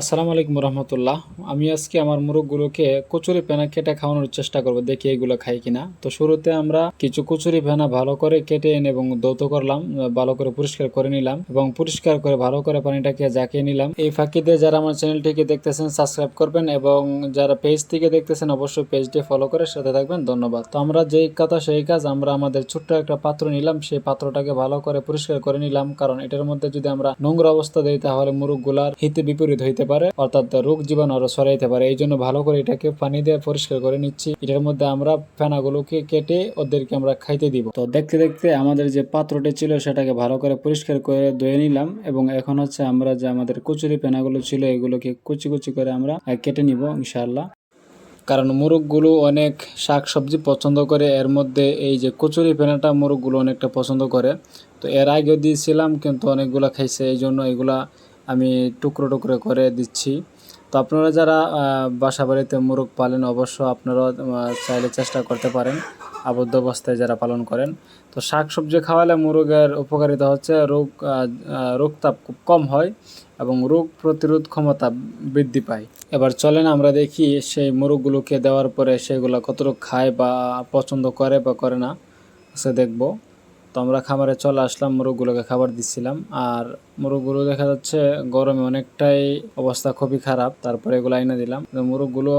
আসসালামু আলাইকুম রহমতুল্লাহ। আমি আজকে আমার মুরগগুলোকে কচুরি ফেনা কেটে খাওয়ানোর চেষ্টা করব, দেখি এগুলো খাই কিনা। তো শুরুতে আমরা কিছু কচুরি ফেনা ভালো করে কেটে এনে এবং দৌত করলাম, ভালো করে পরিষ্কার করে নিলাম এবং পরিষ্কার করে ভালো করে পানিটাকে জাকিয়ে নিলাম। এই ফাঁকিতে যারা আমার চ্যানেলটিকে দেখতেছেন, সাবস্ক্রাইব করবেন এবং যারা পেজ থেকে দেখতেছেন, অবশ্যই পেজটি ফলো করে সাথে থাকবেন। ধন্যবাদ। তো আমরা যেই কথা, সেই কাজ আমরা আমাদের ছোট্ট একটা পাত্র নিলাম, সেই পাত্রটাকে ভালো করে পরিষ্কার করে নিলাম। কারণ এটার মধ্যে যদি আমরা নোংরা অবস্থা দিই, তাহলে মুরগগুলার হিতে বিপরীত হইতে পারে, অর্থাৎ রোগ জীবাণু আরও ছড়াইতে পারে। এই জন্য ভালো করে এটাকে পানি দিয়ে পরিষ্কার করে নিচ্ছি। এটার মধ্যে আমরা ফেনাগুলোকে কেটে ওদেরকে আমরা খাইতে দিব। তো দেখতে দেখতে আমাদের যে পাত্রটি ছিল, সেটাকে ভালো করে পরিষ্কার করে ধুয়ে নিলাম এবং এখন হচ্ছে আমরা যে আমাদের কচুরি ফেনাগুলো ছিল, এগুলোকে কুচি কুচি করে আমরা কেটে নিব ইনশাআল্লাহ। কারণ মুরগগুলো অনেক শাক সবজি পছন্দ করে, এর মধ্যে এই যে কচুরি ফেনাটা মুরগগুলো অনেকটা পছন্দ করে। তো এর আগেও দিয়েছিলাম, কিন্তু অনেকগুলো খাইছে, এই জন্য এগুলা আমি টুকরো টুকরো করে দিচ্ছি। তো আপনারা যারা বাসা বাড়িতে মুরগ পালেন অবশ্য আপনারা চাইলে চেষ্টা করতে পারেন। আবদ্ধ অবস্থায় যারা পালন করেন। তো শাক সবজি খাওয়ালে মুরগের উপকারিতা হচ্ছে রোগ রোগতাপ খুব কম হয় এবং রোগ প্রতিরোধ ক্ষমতা বৃদ্ধি পায়। এবার চলেন আমরা দেখি সেই মুরগগুলোকে দেওয়ার পরে সেগুলো কতটুকু খায় বা পছন্দ করে বা করে না। সে দেখব। তো আমরা খামারে চলে আসলাম, মুরগগুলোকে খাবার দিচ্ছিলাম। আর মুরগগুলো দেখা যাচ্ছে গরমে অনেকটাই অবস্থা খুবই খারাপ, তারপরে এগুলো আইনা দিলাম। মুরগগুলো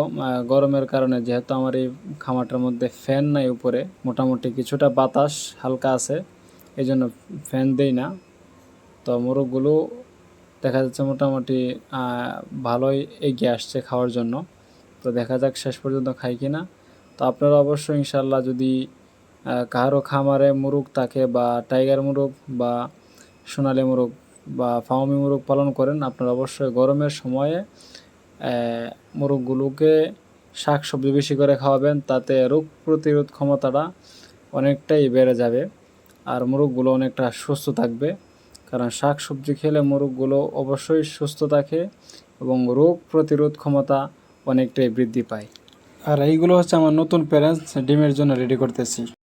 গরমের কারণে যেহেতু আমার এই খামারটার মধ্যে ফ্যান নাই উপরে, মোটামুটি কিছুটা বাতাস হালকা আছে এই জন্য ফ্যান দেই না। তো মুরগগুলো দেখা যাচ্ছে মোটামুটি ভালোই এগিয়ে আসছে খাওয়ার জন্য। তো দেখা যাক শেষ পর্যন্ত খাই কিনা। তো আপনারা অবশ্যই ইনশাল্লাহ যদি কারও খামারে মুরগ থাকে বা টাইগার মুরগ বা সোনালী মুরগ বা ফাউমি মুরগ পালন করেন, আপনারা অবশ্যই গরমের সময়ে মুরগগুলোকে শাক সবজি বেশি করে খাওয়াবেন, তাতে রোগ প্রতিরোধ ক্ষমতাটা অনেকটাই বেড়ে যাবে আর মুরগগুলো অনেকটা সুস্থ থাকবে। কারণ শাক সবজি খেলে মুরগগুলো অবশ্যই সুস্থ থাকে এবং রোগ প্রতিরোধ ক্ষমতা অনেকটাই বৃদ্ধি পায়। আর এইগুলো হচ্ছে আমার নতুন প্যারেন্টস ডিমের জন্য রেডি করতেছি।